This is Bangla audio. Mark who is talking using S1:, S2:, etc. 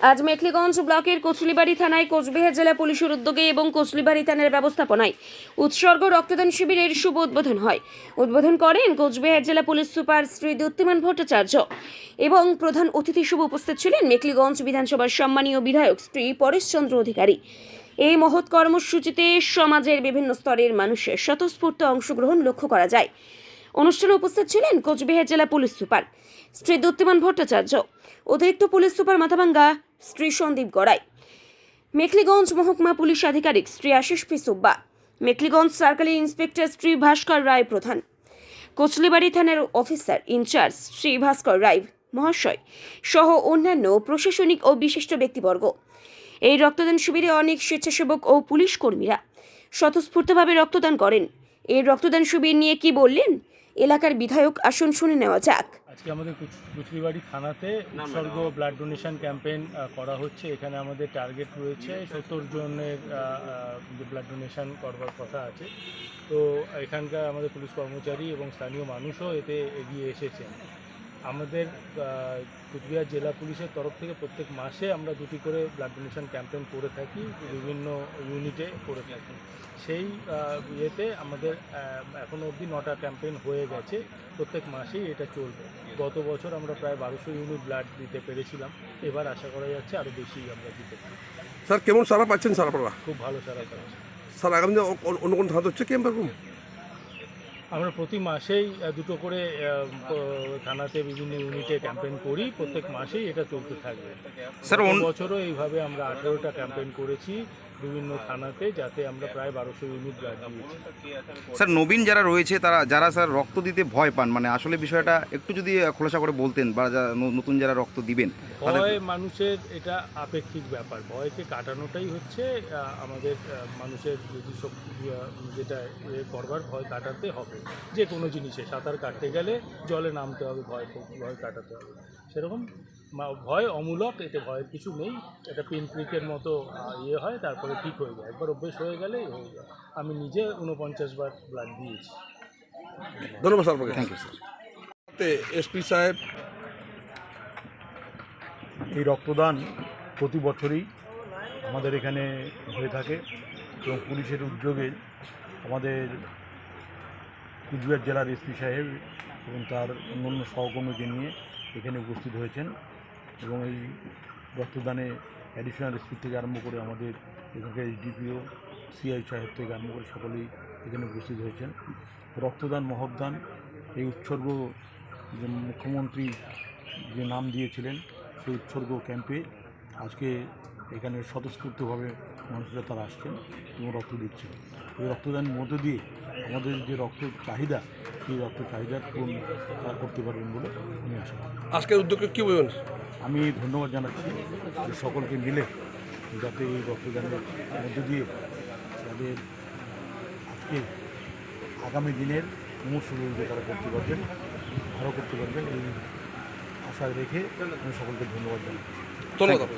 S1: আজ মেখলিগঞ্জ ব্লকের কোচলিবাড়ি থানায় কোচবিহার জেলা পুলিশের উদ্যোগে এবং কোচলিবাড়ি থানার ব্যবস্থাপনায় উৎসর্গ রক্তদান শিবিরের শুভ উদ্বোধন হয়। উদ্বোধন করেন কোচবিহার জেলা পুলিশ সুপার শ্রী দ্যুতিমান ভট্টাচার্য এবং প্রধান অতিথি হিসেবে উপস্থিত ছিলেন মেখলিগঞ্জ বিধানসভার সম্মানীয় বিধায়ক শ্রী পরেশচন্দ্র অধিকারী। এই মহৎ কর্মসূচিতে সমাজের বিভিন্ন স্তরের মানুষের স্বতঃস্ফূর্ত অংশগ্রহণ লক্ষ্য করা যায়। অনুষ্ঠানে উপস্থিত ছিলেন কোচবিহার জেলা পুলিশ সুপার শ্রী দত্তিমান ভট্টাচার্য, অতিরিক্ত পুলিশ সুপার মাথাভাঙ্গা শ্রী সন্দীপ গড়াই, মেখলিগঞ্জ মহকুমা পুলিশ আধিকারিক Shri Ashis P Subba, Mekhliganj circle inspector Shri Bhaskar Roy প্রধান, কোচলিবাড়ি থানার officer in charge Shri Bhaskar Roy মহাশয় সহ অন্যান্য প্রশাসনিক ও বিশিষ্ট ব্যক্তিবর্গ। এই রক্তদান শিবিরে অনেক স্বেচ্ছাসেবক ও পুলিশ কর্মীরা স্বতঃস্ফূর্তভাবে রক্তদান করেন। এই রক্তদান শিবির নিয়ে কি বললেন? এলাকার বিধায়ক আসন শুনে নেওয়া যাক।
S2: আজকে আমাদের কুচলিবাড়ি কুচবিবাড়ি থানাতে উৎসর্গ ব্লাড ডোনেশন ক্যাম্পেইন করা হচ্ছে। এখানে আমাদের টার্গেট রয়েছে সত্তর জনের ব্লাড ডোনেশন করবার কথা আছে। তো এখানকার আমাদের পুলিশ কর্মচারী এবং স্থানীয় মানুষও এতে এগিয়ে এসেছেন। আমাদের কুচবিহার জেলা পুলিশের তরফ থেকে প্রত্যেক মাসে আমরা দুটি করে ব্লাড ডোনেশন ক্যাম্পেইন করে থাকি বিভিন্ন ইউনিটে করে থাকি। সেই ইয়েতে আমাদের এখনও অবধি নটা ক্যাম্পেইন হয়ে গেছে প্রত্যেক মাসেই এটা চলবে। গত বছর আমরা প্রায় বারোশো ইউনিট ব্লাড দিতে পেরেছিলাম এবার আশা করা যাচ্ছে আরও বেশি আমরা দিতে পারি
S3: স্যার কেমন সারা পাচ্ছেন আপনারা
S2: খুব ভালো সারা পাচ্ছি।
S3: স্যার আগামী অন্য কোনো থানা হচ্ছে ক্যাম্প এরকম
S2: আমরা প্রতি মাসেই দুটো করে থানাতে বিভিন্ন ইউনিটে ক্যাম্পেইন করি। প্রত্যেক মাসেই এটা চলতে থাকবে।
S4: স্যার,
S2: বছরও এইভাবে আমরা আঠেরোটা ক্যাম্পেইন করেছি বিভিন্ন থানাতে যাতে আমরা প্রায় বারোশো ইউনিট দিয়েছি।
S4: স্যার নবীন যারা রয়েছে তারা যারা স্যার রক্ত দিতে ভয় পান মানে আসলে বিষয়টা একটু যদি খোলাসা করে বলতেন বা নতুন যারা রক্ত দিবেন
S2: ভয় মানুষের এটা আপেক্ষিক ব্যাপার। ভয়কে কাটানোটাই হচ্ছে আমাদের মানুষের যদি শক্তি আহ, যেটা এ করবার ভয় কাটাতে হবে। যে কোনো জিনিসে সাঁতার কাটতে গেলে জলে নামতে হবে ভয় ভয় কাটাতে হবে। সেরকম ভয় অমূলক এতে ভয়ের কিছু নেই। এটা পিন ক্রিকের মতো ইয়ে হয় তারপরে ঠিক হয়ে যায়। একবার অভ্যেস হয়ে গেলেই হয়ে যায়। আমি নিজে উনপঞ্চাশ বার ব্লাড দিয়েছি।
S3: ধন্যবাদ sir
S4: thank you sir
S3: SP সাহেব
S5: এই রক্তদান প্রতি বছরই আমাদের এখানে হয়ে থাকে এবং পুলিশের উদ্যোগে আমাদের কুচবিহার জেলার এসপি সাহেব এবং তার অন্যান্য সহকর্মীকে নিয়ে এখানে উপস্থিত হয়েছেন এবং এই রক্তদানে অ্যাডিশনাল এসপি থেকে আরম্ভ করে আমাদের এখানকার ডিপিও সিআই সাহেব থেকে আরম্ভ করে সকলেই এখানে উপস্থিত হয়েছেন। রক্তদান মহদান এই উৎসর্গ যে মুখ্যমন্ত্রী যে নাম দিয়েছিলেন সেই উৎসর্গ ক্যাম্পে আজকে এখানে স্বতঃস্ফূর্তভাবে মানুষরা তারা আসছেন এবং রক্ত দিচ্ছেন। এই রক্তদানের মধ্য দিয়ে আমাদের যে রক্ত চাহিদা সেই রক্ত চাহিদার পূরণ তারা করতে পারবেন বলে আমি আশা করি।
S3: আজকের উদ্যোগকে কি বলবেন?
S5: আমি ধন্যবাদ জানাচ্ছি যে সকলকে মিলে যাতে এই রক্তদানের মধ্য দিয়ে তাদের আজকে আগামী দিনের মুমূর্ষগুলোকে তারা করতে পারবেন আরও করতে পারবেন। এই আশা রেখে আমি সকলকে ধন্যবাদ জানাচ্ছি।
S3: ধন্যবাদ।